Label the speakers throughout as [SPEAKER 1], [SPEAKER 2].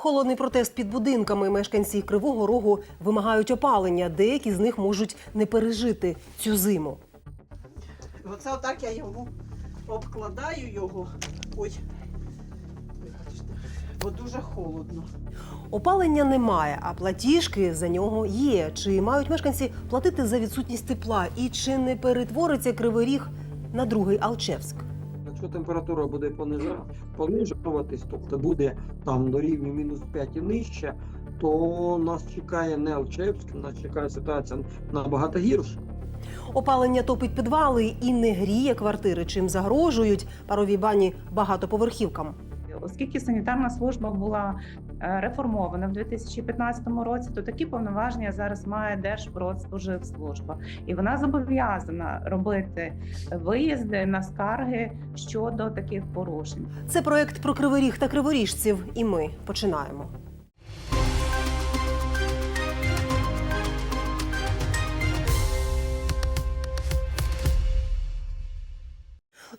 [SPEAKER 1] Холодний протест під будинками. Мешканці Кривого Рогу вимагають опалення. Деякі з них можуть не пережити цю зиму.
[SPEAKER 2] Оце отак я йому обкладаю його. Ой, бо дуже холодно.
[SPEAKER 1] Опалення немає, а платіжки за нього є. Чи мають мешканці платити за відсутність тепла? І чи не перетвориться Кривий Ріг на другий Алчевськ?
[SPEAKER 3] Якщо температура буде понижа- понижуватись, тобто буде там до рівня мінус 5 і нижче, то нас чекає не Алчевськ, нас чекає ситуація набагато гірша.
[SPEAKER 1] Опалення топить підвали і не гріє квартири, чим загрожують парові бані багатоповерхівкам.
[SPEAKER 4] Оскільки санітарна служба була е, реформована в 2015 році, то такі повноваження зараз має Держпродспоживслужба, і вона зобов'язана робити виїзди на скарги щодо таких порушень.
[SPEAKER 1] Це проект про криворіг та криворіжців. І ми починаємо.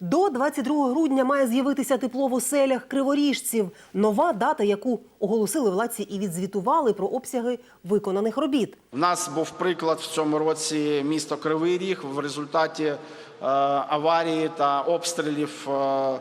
[SPEAKER 1] До 22 грудня має з'явитися тепло в оселях криворіжців. Нова дата, яку оголосили владці і відзвітували про обсяги виконаних робіт.
[SPEAKER 5] У нас був приклад в цьому році місто Кривий Ріг в результаті е, аварії та обстрілів е, е,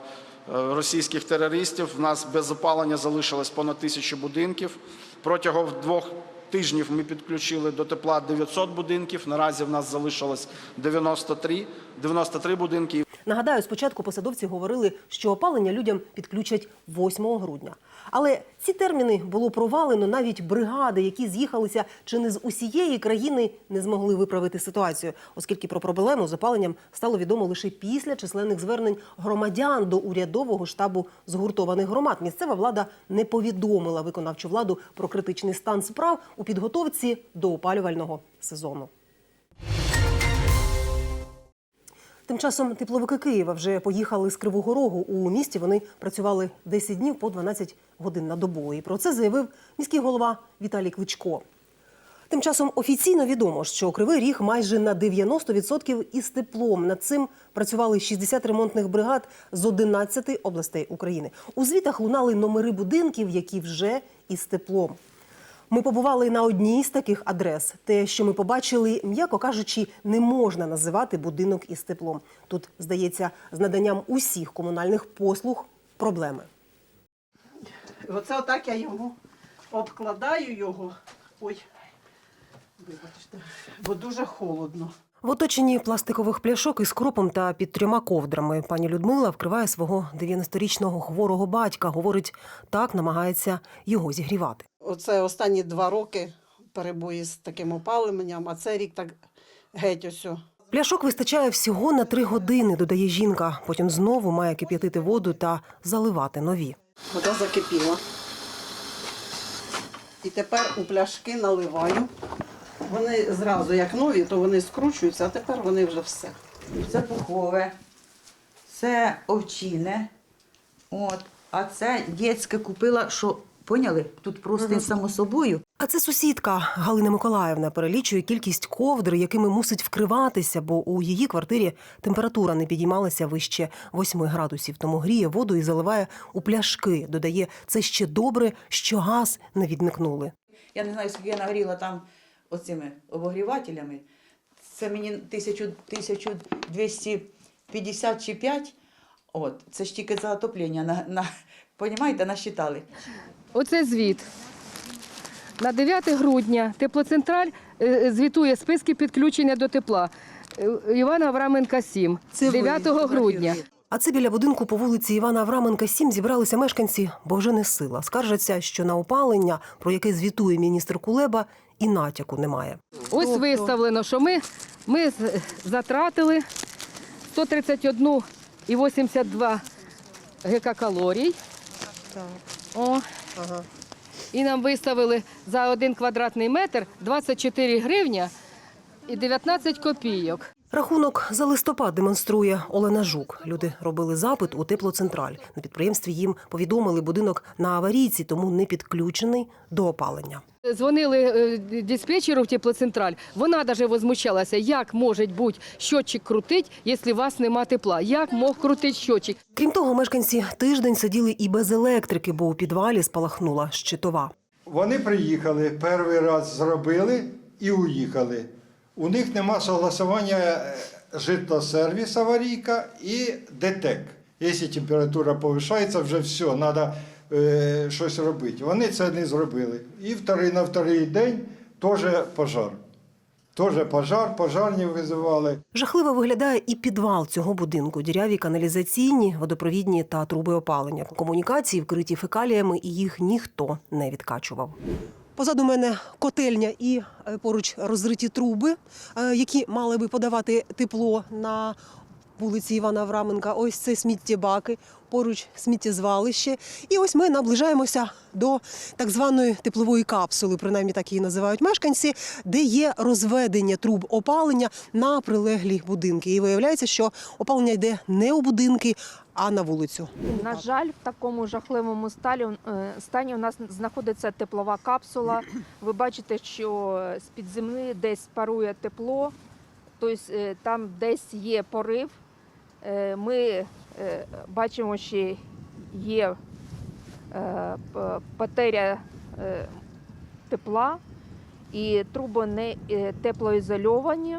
[SPEAKER 5] російських терористів. У нас без опалення залишилось понад тисячу будинків. Протягом двох тижнів ми підключили до тепла 900 будинків. Наразі в нас залишилось 93, 93 будинки.
[SPEAKER 1] Нагадаю, спочатку посадовці говорили, що опалення людям підключать 8 грудня. Але ці терміни було провалено навіть бригади, які з'їхалися чи не з усієї країни, не змогли виправити ситуацію, оскільки про проблему з опаленням стало відомо лише після численних звернень громадян до урядового штабу згуртованих громад. Місцева влада не повідомила виконавчу владу про критичний стан справ у підготовці до опалювального сезону. Тим часом тепловики Києва вже поїхали з Кривого Рогу. У місті вони працювали 10 днів по 12 годин на добу. І про це заявив міський голова Віталій Кличко. Тим часом офіційно відомо, що Кривий Ріг майже на 90% із теплом. Над цим працювали 60 ремонтних бригад з 11 областей України. У звітах лунали номери будинків, які вже із теплом. Ми побували на одній з таких адрес. Те, що ми побачили, м'яко кажучи, не можна називати будинок із теплом. Тут, здається, з наданням усіх комунальних послуг проблеми.
[SPEAKER 2] Оце отак я йому обкладаю його. Ой, вибачте, бо дуже холодно.
[SPEAKER 1] В оточенні пластикових пляшок із кропом та під трьома ковдрами пані Людмила вкриває свого 90-річного хворого батька. Говорить, так намагається його зігрівати.
[SPEAKER 2] Оце останні два роки перебої з таким опаленням, а цей рік так геть ось.
[SPEAKER 1] Пляшок вистачає всього на три години, додає жінка. Потім знову має кип'ятити воду та заливати нові.
[SPEAKER 2] Вода закипіла. І тепер у пляшки наливаю. Вони зразу, як нові, то вони скручуються, а тепер вони вже все.
[SPEAKER 6] Це пухове, це овчине. От. А це дітське купила, що поняли? Тут просто само собою.
[SPEAKER 1] А це сусідка Галина Миколаївна перелічує кількість ковдр, якими мусить вкриватися, бо у її квартирі температура не підіймалася вище 8 градусів. Тому гріє воду і заливає у пляшки. Додає, це ще добре, що газ не відмикнули.
[SPEAKER 6] Я не знаю, скільки я нагріла там оцими обогрівателями. Це мені 1000 1250 чи 5. От, це ж тільки за отоплення. На, на, понімаєте, насчитали.
[SPEAKER 7] Оце звіт. На 9 грудня теплоцентраль е, звітує списки підключення до тепла. Е, Івана Авраменка 7. 9 грудня.
[SPEAKER 1] А це біля будинку по вулиці Івана Авраменка 7 зібралися мешканці, бо вже не сила. Скаржаться, що на опалення, про яке звітує міністр Кулеба, і натяку немає.
[SPEAKER 7] Ось виставлено, що ми, ми затратили 131,82 гекакалорій. О. І нам виставили за один квадратний метр 24 гривня і 19 копійок.
[SPEAKER 1] Рахунок за листопад демонструє Олена Жук. Люди робили запит у теплоцентраль. На підприємстві їм повідомили будинок на аварійці, тому не підключений до опалення.
[SPEAKER 7] Дзвонили е, диспетчеру в теплоцентраль. Вона навіть возмущалася, як може бути щотчик крутить, якщо у вас нема тепла. Як мог крутити щотчик?
[SPEAKER 1] Крім того, мешканці тиждень сиділи і без електрики, бо у підвалі спалахнула щитова.
[SPEAKER 8] Вони приїхали, перший раз зробили і уїхали. У них нема согласування е, житлосервіс аварійка і ДТЕК. Якщо температура повишається, вже все, треба е, щось робити. Вони це не зробили. І вторий, на вторий день теж пожар. Теж пожар, пожарні визивали.
[SPEAKER 1] Жахливо виглядає і підвал цього будинку. Діряві каналізаційні, водопровідні та труби опалення. Комунікації вкриті фекаліями, і їх ніхто не відкачував. Позаду мене котельня і е, поруч розриті труби, е, які мали би подавати тепло на вулиці Івана Авраменка. Ось це сміттєбаки, поруч сміттєзвалище. І ось ми наближаємося до так званої теплової капсули, принаймні так її називають мешканці, де є розведення труб опалення на прилеглі будинки. І виявляється, що опалення йде не у будинки, а на вулицю.
[SPEAKER 9] На жаль, в такому жахливому е, стані у нас знаходиться теплова капсула. Ви бачите, що з-під землі десь парує тепло, тобто е, там десь є порив. Е, Ми бачимо, що є е, потеря е, тепла і труби не е, теплоізольовані.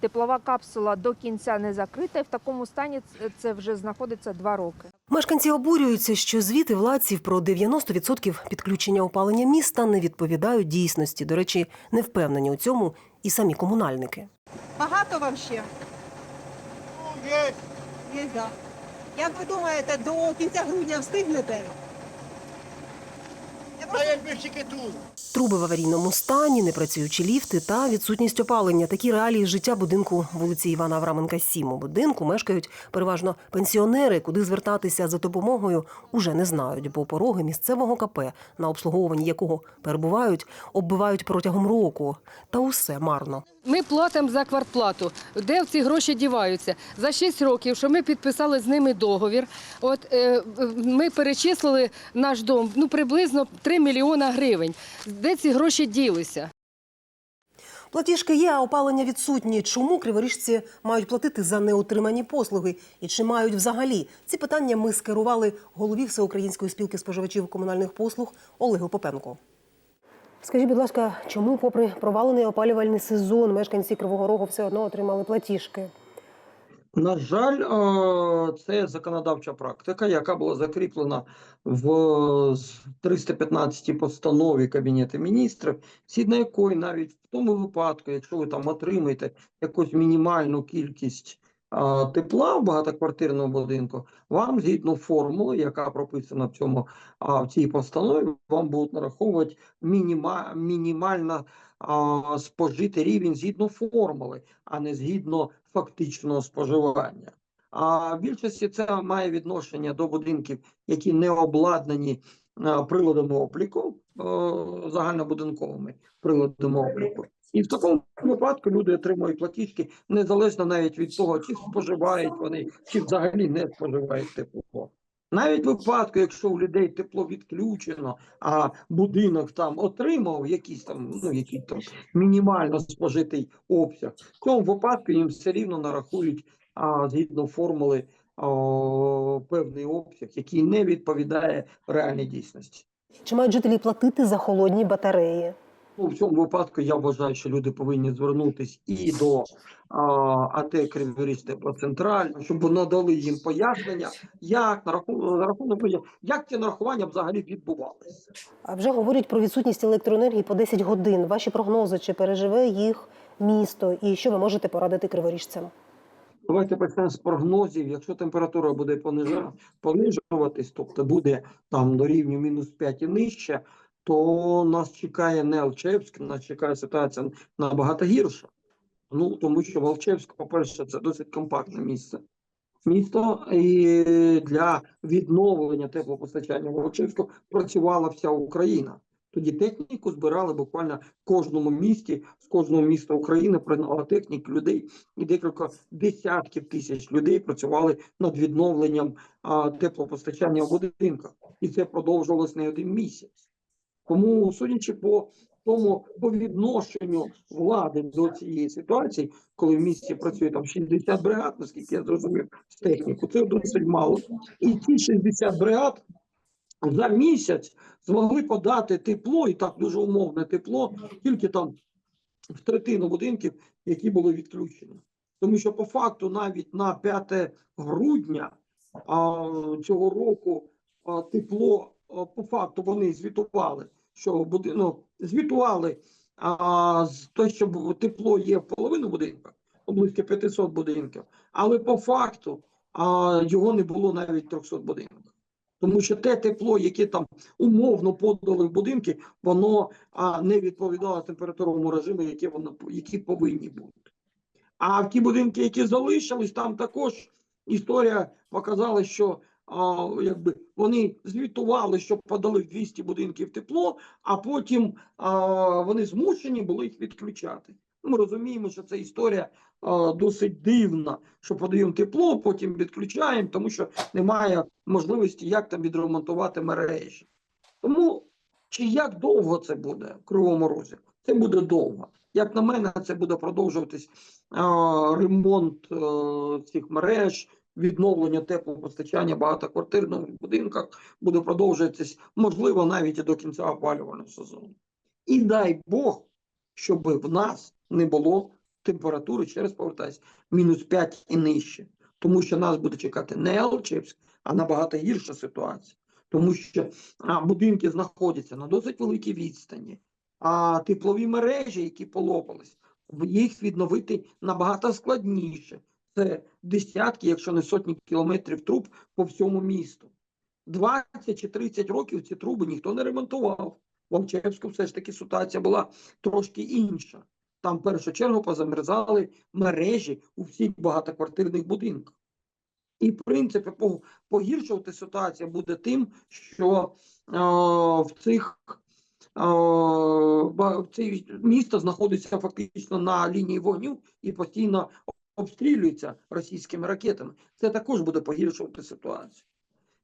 [SPEAKER 9] Теплова капсула до кінця не закрита, і в такому стані це- це вже знаходиться два роки.
[SPEAKER 1] Мешканці обурюються, що звіти владців про 90% підключення опалення міста не відповідають дійсності. До речі, не впевнені у цьому і самі комунальники.
[SPEAKER 10] Багато вам ще? Є. Є, да. Як ви думаєте, до кінця грудня встигнете?
[SPEAKER 1] Труби в аварійному стані, непрацюючі ліфти та відсутність опалення. Такі реалії життя будинку вулиці Івана Авраменка 7. У будинку мешкають переважно пенсіонери, куди звертатися за допомогою уже не знають, бо пороги місцевого КП, на обслуговуванні якого перебувають, оббивають протягом року. Та усе марно.
[SPEAKER 7] Ми платимо за квартплату. Де ці гроші діваються? За 6 років, що ми підписали з ними договір. От е, ми перечислили наш дом ну приблизно 3 мільйона гривень. Де ці гроші ділися?
[SPEAKER 1] Платіжки є, а опалення відсутні. Чому криворіжці мають платити за неотримані послуги? І чи мають взагалі? Ці питання ми скерували голові Всеукраїнської спілки споживачів комунальних послуг Олегу Попенку. Скажіть, будь ласка, чому, попри провалений опалювальний сезон, мешканці Кривого Рогу все одно отримали платіжки?
[SPEAKER 3] На жаль, це законодавча практика, яка була закріплена в е, з 315 постанові Кабінету міністрів, згідно якої навіть в тому випадку, якщо ви там отримаєте якусь мінімальну кількість тепла в багатоквартирному будинку, вам згідно формули, яка прописана в цьому в цій постанові, вам будуть нараховувати мініма, мінімально а, спожитий рівень згідно формули, а не згідно фактичного споживання. А в більшості це має відношення до будинків, які не обладнані приладами обліку, загальнобудинковими приладами обліку. І в такому випадку люди отримують платіжки незалежно навіть від того, чи споживають вони, чи взагалі не споживають тепло. Навіть в випадку, якщо у людей тепло відключено, а будинок там отримав якийсь там, ну який там мінімально спожитий обсяг, в цьому випадку їм все рівно нарахують а, згідно формули а, певний обсяг, який не відповідає реальній дійсності.
[SPEAKER 1] Чи мають жителі платити за холодні батареї?
[SPEAKER 3] Ну, в цьому випадку я вважаю, що люди повинні звернутися і до а, АТ Криворіж Теплоцентраль, щоб надали їм пояснення, як на рахунок, на рахунок як ці нарахування взагалі відбувалися.
[SPEAKER 1] А вже говорять про відсутність електроенергії по 10 годин. Ваші прогнози, чи переживе їх місто, і що ви можете порадити криворіжцям?
[SPEAKER 3] Давайте почнемо з прогнозів. Якщо температура буде понижуватись, тобто буде там до рівня мінус 5 і нижче, то нас чекає не Алчевськ, нас чекає ситуація набагато гірша. Ну тому що Волчевськ, по-перше, це досить компактне місце. Місто і для відновлення теплопостачання Волчевську працювала вся Україна. Тоді техніку збирали буквально в кожному місті, з кожного міста України приймала технік людей, і декілька десятків тисяч людей працювали над відновленням а, теплопостачання в будинках. І це продовжувалось не один місяць. Тому, судячи по Тому по відношенню влади до цієї ситуації, коли в місті працює там 60 бригад, наскільки я зрозумів з техніку, це досить мало. І ці 60 бригад за місяць змогли подати тепло, і так дуже умовне тепло, тільки там в третину будинків, які були відключені. Тому що по факту навіть на 5 грудня а, цього року а, тепло а, по факту вони звітували, що буди, ну, звітували а, з те, що тепло є в половину будинка, близько 500 будинків, але по факту а, його не було навіть 300 будинків. Тому що те тепло, яке там умовно подали в будинки, воно а, не відповідало температурному режиму, які воно які повинні бути. А в ті будинки, які залишились, там також історія показала, що а, якби вони звітували, що подали 200 будинків тепло, а потім а, вони змушені були їх відключати. Ми розуміємо, що ця історія а, досить дивна, що подаємо тепло, потім відключаємо, тому що немає можливості, як там відремонтувати мережі. Тому чи як довго це буде в Кривому Розі? Це буде довго. Як на мене, це буде продовжуватись а, ремонт е, цих мереж, відновлення теплопостачання в багатоквартирних будинках буде продовжуватись, можливо, навіть і до кінця опалювального сезону. І дай Бог, щоб в нас не було температури, ще раз повертаюсь, мінус 5 і нижче. Тому що нас буде чекати не Алчевськ, а набагато гірша ситуація. Тому що а, будинки знаходяться на досить великій відстані, а теплові мережі, які полопались, їх відновити набагато складніше. Це десятки, якщо не сотні кілометрів труб по всьому місту. 20 чи 30 років ці труби ніхто не ремонтував. В Алчевську все ж таки ситуація була трошки інша. Там в першу чергу позамерзали мережі у всіх багатоквартирних будинках. І, в принципі, погіршувати ситуація буде тим, що е, в цих е, це місто знаходиться фактично на лінії вогню і постійно обстрілюється російськими ракетами. Це також буде погіршувати ситуацію.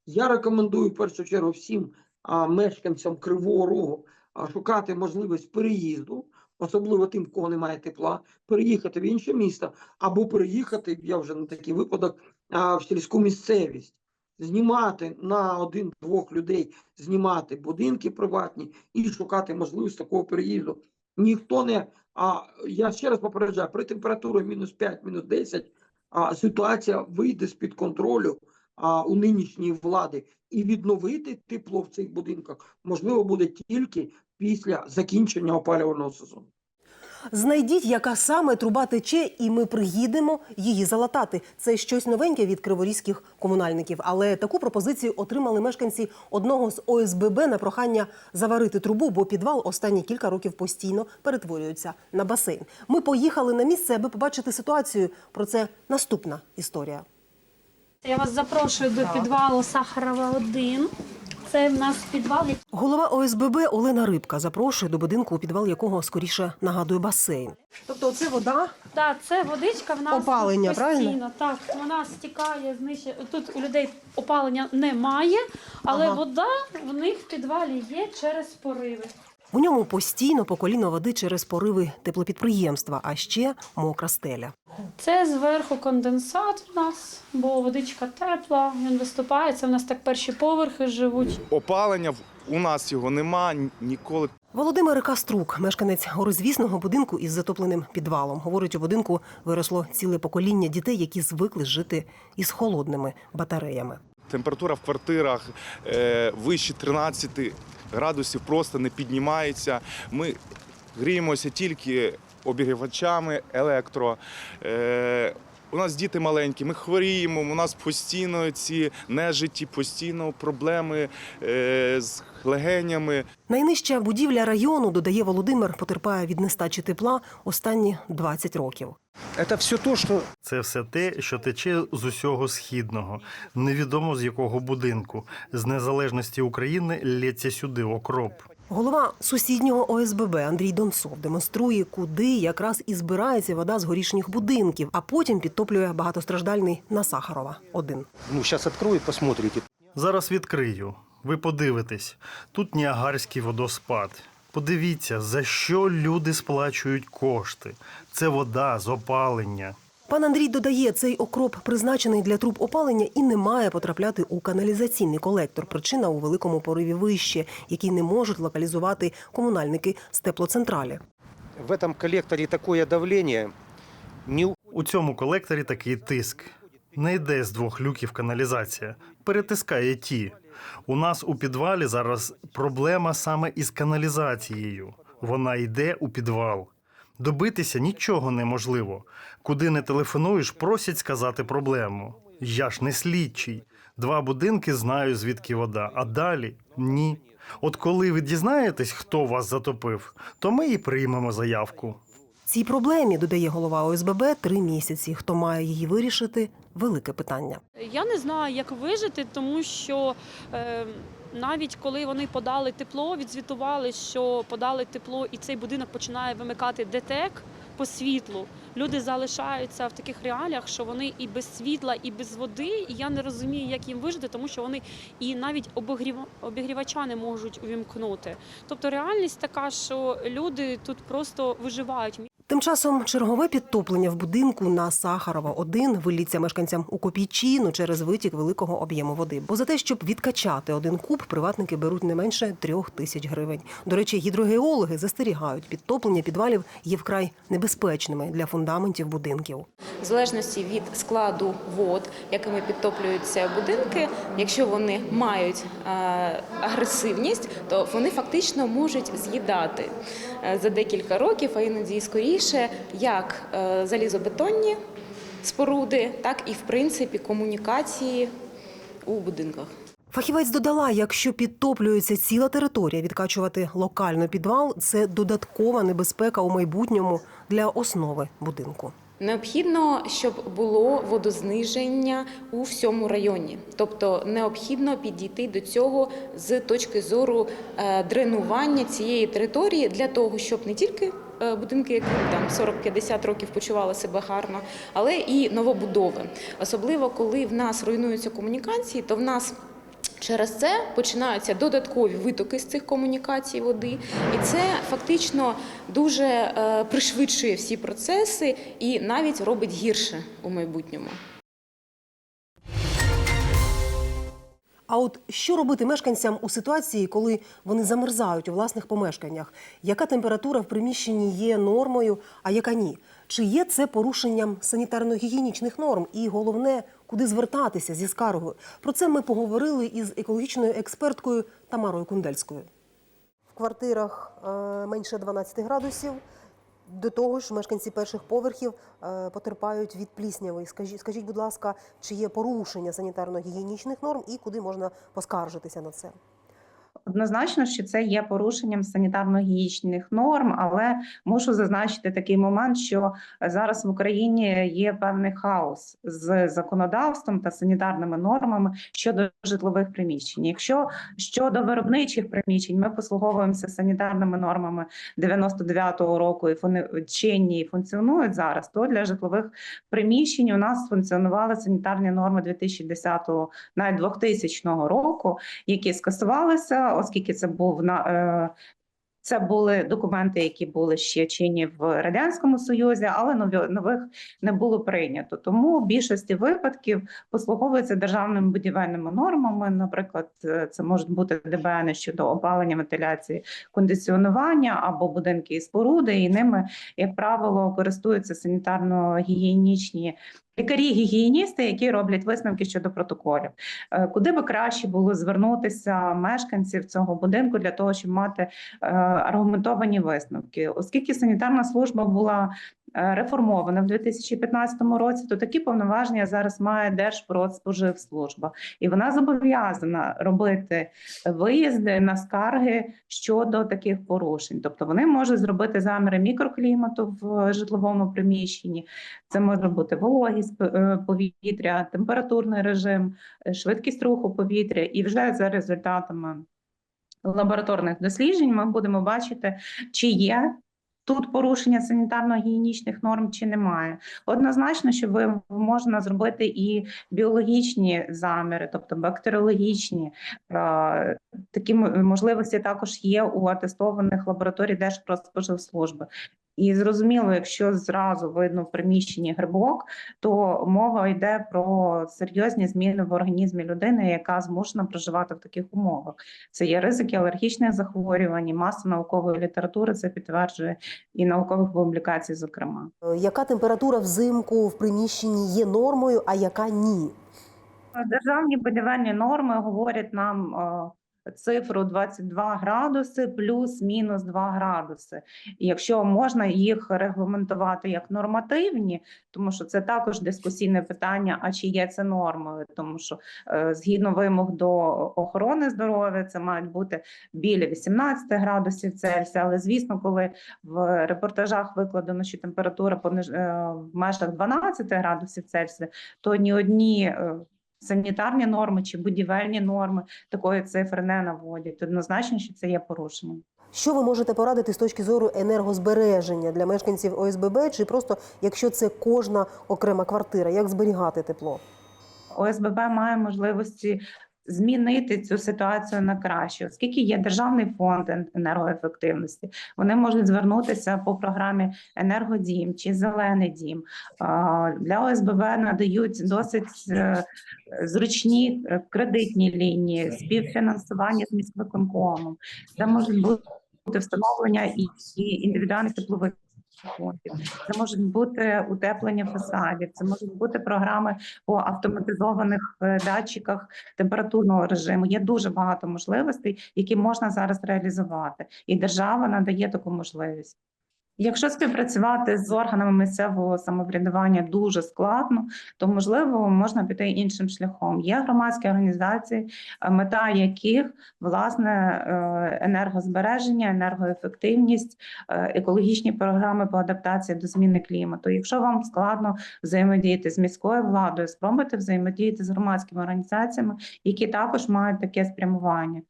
[SPEAKER 3] Я рекомендую в першу чергу всім а, мешканцям Кривого Рогу а, шукати можливість переїзду, особливо тим, кого немає тепла, переїхати в інше місто або переїхати, я вже на такий випадок, а, в сільську місцевість, знімати на один-двох людей, знімати будинки приватні і шукати можливість такого переїзду. Ніхто не, а я ще раз попереджаю, при температурі мінус 5, мінус 10 а, ситуація вийде з-під контролю а, у нинішньої влади і відновити тепло в цих будинках можливо буде тільки після закінчення опалювального сезону.
[SPEAKER 1] Знайдіть, яка саме труба тече, і ми приїдемо її залатати. Це щось новеньке від криворізьких комунальників. Але таку пропозицію отримали мешканці одного з ОСББ на прохання заварити трубу, бо підвал останні кілька років постійно перетворюється на басейн. Ми поїхали на місце, аби побачити ситуацію. Про це наступна історія.
[SPEAKER 11] Я вас запрошую до підвалу Сахарова 1. Це в нас підвал,
[SPEAKER 1] Голова ОСББ Олена Рибка запрошує до будинку, у підвал якого скоріше нагадує басейн. Тобто, це вода
[SPEAKER 11] Так, це водичка в нас
[SPEAKER 1] Опалення,
[SPEAKER 11] постійно.
[SPEAKER 1] правильно?
[SPEAKER 11] Так, вона стікає, знищує. Тут у людей опалення немає, але
[SPEAKER 1] Ага.
[SPEAKER 11] вода в них в підвалі є через пориви.
[SPEAKER 1] У ньому постійно по коліно води через пориви теплопідприємства, а ще мокра стеля.
[SPEAKER 11] Це зверху конденсат в нас, бо водичка тепла, він виступає. Це в нас так перші поверхи живуть.
[SPEAKER 12] Опалення в- у нас його нема ніколи.
[SPEAKER 1] Володимир Каструк, мешканець горизвісного будинку із затопленим підвалом. Говорить, у будинку виросло ціле покоління дітей, які звикли жити із холодними батареями.
[SPEAKER 12] Температура в квартирах е, вище 13 градусів просто не піднімається. Ми гріємося тільки обігрівачами електро. Е, у нас діти маленькі, ми хворіємо, у нас постійно ці нежиті, постійно проблеми е, з легенями.
[SPEAKER 1] Найнижча будівля району, додає Володимир, потерпає від нестачі тепла останні 20 років.
[SPEAKER 13] Это все то, что
[SPEAKER 14] Це все те, що тече з усього східного, невідомо з якого будинку. З незалежності України лється сюди окроп.
[SPEAKER 1] Голова сусіднього ОСББ Андрій Донцов демонструє, куди якраз і збирається вода з горішніх будинків, а потім підтоплює багатостраждальний на Сахарова один.
[SPEAKER 13] ну сейчас открою, посмотрите.
[SPEAKER 14] Зараз відкрию. Ви подивитесь, тут Ніагарський водоспад. Подивіться, за що люди сплачують кошти. Це вода з опалення.
[SPEAKER 1] Пан Андрій додає, цей окроп призначений для труб опалення і не має потрапляти у каналізаційний колектор. Причина у великому пориві вище, який не можуть локалізувати комунальники з теплоцентралі.
[SPEAKER 13] В этом коллекторе такое давление. Не
[SPEAKER 14] У цьому колекторі такий тиск. Не йде з двох люків каналізація, перетискає ті. У нас у підвалі зараз проблема саме із каналізацією. Вона йде у підвал. Добитися нічого неможливо. Куди не телефонуєш, просять сказати проблему. Я ж не слідчий. Два будинки знаю, звідки вода, а далі ні. От коли ви дізнаєтесь, хто вас затопив, то ми і приймемо заявку.
[SPEAKER 1] Цій проблемі, додає голова ОСББ, три місяці. Хто має її вирішити велике питання.
[SPEAKER 11] Я не знаю, як вижити, тому що е, навіть коли вони подали тепло, відзвітували, що подали тепло, і цей будинок починає вимикати ДТЕК по світлу. Люди залишаються в таких реаліях, що вони і без світла, і без води. І я не розумію, як їм вижити, тому що вони і навіть обігрів... обігрівача не можуть увімкнути. Тобто реальність така, що люди тут просто виживають.
[SPEAKER 1] Тим часом чергове підтоплення в будинку на Сахарова 1 виліться мешканцям у копійчину через витік великого об'єму води. Бо за те, щоб відкачати один куб, приватники беруть не менше трьох тисяч гривень. До речі, гідрогеологи застерігають, підтоплення підвалів є вкрай небезпечними для фундаментів будинків.
[SPEAKER 15] Залежності від складу вод, якими підтоплюються будинки, якщо вони мають е, агресивність, то вони фактично можуть з'їдати е, за декілька років, а іноді і скоріше, як е, залізобетонні споруди, так і в принципі комунікації у будинках.
[SPEAKER 1] Фахівець додала, якщо підтоплюється ціла територія, відкачувати локально підвал це додаткова небезпека у майбутньому для основи будинку.
[SPEAKER 15] Необхідно, щоб було водозниження у всьому районі, тобто необхідно підійти до цього з точки зору е, дренування цієї території для того, щоб не тільки е, будинки, які там 40-50 років почували себе гарно, але і новобудови. Особливо коли в нас руйнуються комунікації, то в нас Через це починаються додаткові витоки з цих комунікацій води, і це фактично дуже е, пришвидшує всі процеси і навіть робить гірше у майбутньому.
[SPEAKER 1] А от що робити мешканцям у ситуації, коли вони замерзають у власних помешканнях? Яка температура в приміщенні є нормою, а яка ні? Чи є це порушенням санітарно-гігієнічних норм? І головне, куди звертатися зі скаргою? Про це ми поговорили із екологічною експерткою Тамарою Кундельською. В квартирах е, менше 12 градусів. До того ж, мешканці перших поверхів е, потерпають від плісняви. Скажіть, скажіть, будь ласка, чи є порушення санітарно-гігієнічних норм і куди можна поскаржитися на це?
[SPEAKER 4] Однозначно, що це є порушенням санітарно-гігієнічних норм, але мушу зазначити такий момент, що зараз в Україні є певний хаос з законодавством та санітарними нормами щодо житлових приміщень. Якщо щодо виробничих приміщень ми послуговуємося санітарними нормами 99-го року, і вони чинні і функціонують зараз, то для житлових приміщень у нас функціонували санітарні норми 2010-го, навіть 2000 року, які скасувалися, оскільки це був на е, це були документи, які були ще чинні в радянському союзі, але нових не було прийнято. Тому в більшості випадків послуговуються державними будівельними нормами. Наприклад, е, це можуть бути ДБН щодо опалення, вентиляції, кондиціонування або будинки і споруди, і ними, як правило, користуються санітарно-гігієнічні лікарі-гігієністи, які роблять висновки щодо протоколів. Е, Куди би краще було звернутися мешканців цього будинку для того, щоб мати е, аргументовані висновки, оскільки санітарна служба була е, реформована в 2015 році, то такі повноваження зараз має Держпродспоживслужба, і вона зобов'язана робити виїзди на скарги щодо таких порушень. Тобто вони можуть зробити заміри мікроклімату в житловому приміщенні. Це може бути вологість е, повітря, температурний режим, е, швидкість руху повітря, і вже за результатами лабораторних досліджень ми будемо бачити, чи є тут порушення санітарно-гігієнічних норм чи немає. Однозначно, що ви можна зробити і біологічні заміри, тобто бактеріологічні. Такі можливості також є у атестованих лабораторій Держпродспоживслужби. І зрозуміло, якщо зразу видно в приміщенні грибок, то мова йде про серйозні зміни в організмі людини, яка змушена проживати в таких умовах. Це є ризики алергічних захворювань, і маса наукової літератури це підтверджує і наукових публікацій, зокрема.
[SPEAKER 1] Е, Яка температура взимку в приміщенні є нормою, а яка ні?
[SPEAKER 4] Державні будівельні норми говорять нам е, цифру 22 градуси плюс-мінус 2 градуси. І якщо можна їх регламентувати як нормативні, тому що це також дискусійне питання, а чи є це нормою, тому що е, згідно вимог до охорони здоров'я, це мають бути біля 18 градусів Цельсія. Але звісно, коли в репортажах викладено, що температура пониж... е, в межах 12 градусів Цельсія, то ні одні е, санітарні норми чи будівельні норми такої цифри не наводять. Однозначно, що це є порушенням.
[SPEAKER 1] Що ви можете порадити з точки зору енергозбереження для мешканців ОСББ, чи просто якщо це кожна окрема квартира, як зберігати тепло?
[SPEAKER 4] ОСББ має можливості змінити цю ситуацію на краще, оскільки є державний фонд енергоефективності. Вони можуть звернутися по програмі Енергодім чи Зелений дім. Для ОСББ надають досить е, зручні е, кредитні лінії, співфінансування з міськвиконкомом. Це можуть бути встановлення і, індивідуальних теплових фондів. Це можуть бути утеплення фасадів, це можуть бути програми по автоматизованих е, датчиках температурного режиму. Є дуже багато можливостей, які можна зараз реалізувати, і держава надає таку можливість. Якщо співпрацювати з органами місцевого самоврядування дуже складно, то можливо можна піти іншим шляхом. Є громадські організації, е, мета яких власне е, енергозбереження, енергоефективність, е, екологічні програми по адаптації до зміни клімату. Якщо вам складно взаємодіяти з міською владою, спробуйте взаємодіяти з громадськими організаціями, які також мають таке спрямування.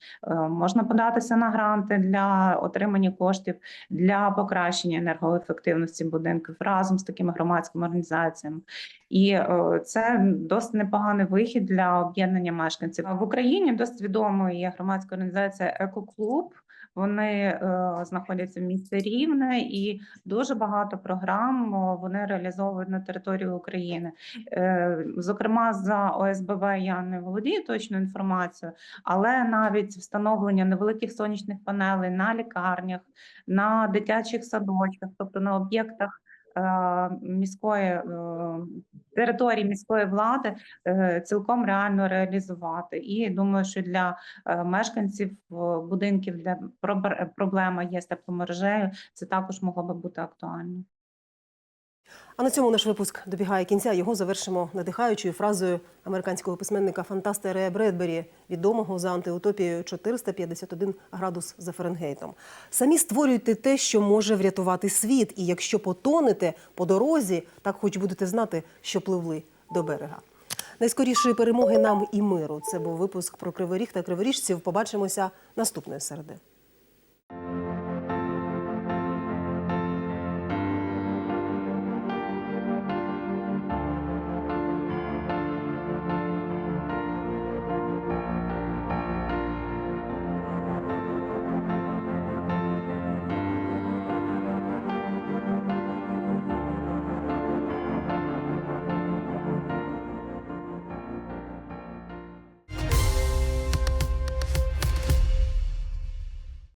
[SPEAKER 4] Можна податися на гранти для отримання коштів для покращення енергоефективності будинків разом з такими громадськими організаціями. І е, це досить непоганий вихід для об'єднання мешканців. В Україні досить відомою є громадська організація Екоклуб. Вони е, знаходяться в місті Рівне і дуже багато програм вони реалізовують на території України. Е, зокрема, за ОСББ я не володію точною інформацією, але навіть встановлення невеликих сонячних панелей на лікарнях, на дитячих садочках, тобто на об'єктах міської е, території міської влади е, цілком реально реалізувати. І думаю, що для е, мешканців е, будинків, де проблема є з тепломережею, це також могло би бути актуально.
[SPEAKER 1] А на цьому наш випуск добігає кінця. Його завершимо надихаючою фразою американського письменника фантаста Рея Бредбері, відомого за антиутопією 451 градус за Фаренгейтом. Самі створюйте те, що може врятувати світ. І якщо потонете по дорозі, так хоч будете знати, що пливли до берега. Найскорішої перемоги нам і миру. Це був випуск про кривий ріг та криворіжців. Побачимося наступної середи.